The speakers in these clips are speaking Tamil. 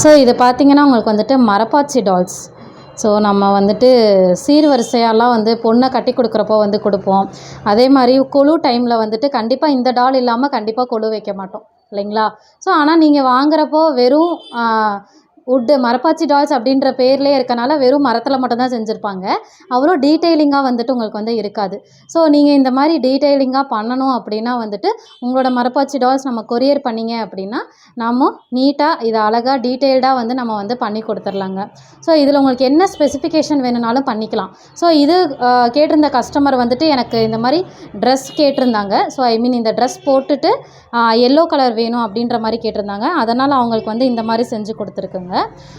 ஸோ இது பார்த்தீங்கன்னா உங்களுக்கு வந்துட்டு மரப்பாச்சி டால்ஸ் ஸோ நம்ம வந்துட்டு சீர்வரிசையாலாம் வந்து பொண்ணை கட்டி கொடுக்குறப்போ வந்து கொடுப்போம். அதே மாதிரி கொலு டைமில் வந்துட்டு கண்டிப்பாக இந்த டால் இல்லாமல் கண்டிப்பாக கொலு வைக்க மாட்டோம். இல்லைங்களா? ஸோ ஆனால் நீங்கள் வாங்குறப்போ வெறும் வுட்டு மரப்பாச்சி டால்ஸ் அப்படின்ற பேர்லேயே இருக்கனால வெறும் மரத்தில் மட்டும்தான் செஞ்சுருப்பாங்க. அவ்வளோ டீட்டெயிலிங்காக வந்துட்டு உங்களுக்கு வந்து இருக்காது. ஸோ நீங்கள் இந்த மாதிரி டீட்டெயிலிங்காக பண்ணணும் அப்படின்னா வந்துட்டு உங்களோட மரப்பாச்சி டால்ஸ் நம்ம கொரியர் பண்ணீங்க அப்படின்னா நம்ம நீட்டாக இதை அழகாக டீட்டெயில்டாக வந்து நம்ம வந்து பண்ணி கொடுத்துர்லாங்க. ஸோ இதில் உங்களுக்கு என்ன ஸ்பெசிஃபிகேஷன் வேணும்னாலும் பண்ணிக்கலாம். ஸோ இது கேட்டிருந்த கஸ்டமர் வந்துட்டு எனக்கு இந்த மாதிரி ட்ரெஸ் கேட்டிருந்தாங்க. ஸோ ஐ மீன் இந்த ட்ரெஸ் போட்டுட்டு எல்லோ கலர் வேணும் அப்படின்ற மாதிரி கேட்டிருந்தாங்க. அதனால் அவங்களுக்கு வந்து இந்த மாதிரி செஞ்சு கொடுத்துருக்குங்க.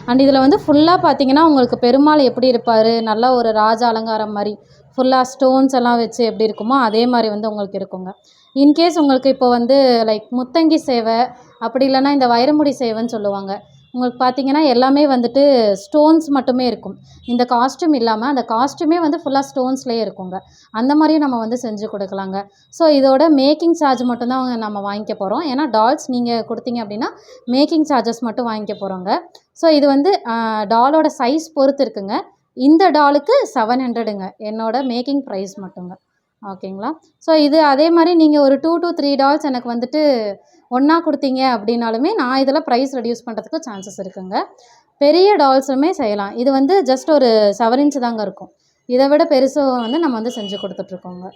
அண்ட் இதில் வந்து ஃபுல்லாக பார்த்தீங்கன்னா உங்களுக்கு பெருமாள் எப்படி இருப்பார்? நல்ல ஒரு ராஜ அலங்காரம் மாதிரி ஃபுல்லாக ஸ்டோன்ஸ் எல்லாம் வச்சு எப்படி இருக்குமோ அதே மாதிரி வந்து உங்களுக்கு இருக்குங்க. இன்கேஸ் உங்களுக்கு இப்போ வந்து லைக் முத்தங்கி சேவை அப்படி இல்லைன்னா இந்த வைரமுடி சேவைன்னு சொல்லுவாங்க. உங்களுக்கு பார்த்தீங்கன்னா எல்லாமே வந்துட்டு ஸ்டோன்ஸ் மட்டுமே இருக்கும். இந்த காஸ்ட்யூம் இல்லாமல் அந்த காஸ்ட்யூமே வந்து ஃபுல்லாக ஸ்டோன்ஸ்லேயே இருக்குங்க. அந்த மாதிரியும் நம்ம வந்து செஞ்சு கொடுக்கலாங்க. ஸோ இதோட மேக்கிங் சார்ஜ் மட்டும்தான் நம்ம வாங்கிக்க போகிறோம் ஏன்னா டால்ஸ் நீங்கள் கொடுத்தீங்க அப்படின்னா மேக்கிங் சார்ஜஸ் மட்டும் வாங்கிக்க போகிறோங்க ஸோ இது வந்து டாலோட சைஸ் பொறுத்து இருக்குங்க. இந்த டாலுக்கு செவன் ஹண்ட்ரடுங்க என்னோட மேக்கிங் ப்ரைஸ் மட்டுங்க. ஓகேங்களா ஸோ இது அதே மாதிரி நீங்கள் ஒரு டூ டு த்ரீ டால்ஸ் எனக்கு வந்துட்டு ஒன்றா கொடுத்தீங்க அப்படின்னாலுமே நான் இதில் ப்ரைஸ் ரெடியூஸ் பண்ணுறதுக்கு சான்சஸ் இருக்குங்க. பெரிய டால்ஸுமே செய்யலாம். இது வந்து ஜஸ்ட் ஒரு செவன் இன்ச்சு தாங்க இருக்கும். இதை விட பெருசு வந்து நம்ம வந்து செஞ்சு கொடுத்துட்ருக்கோங்க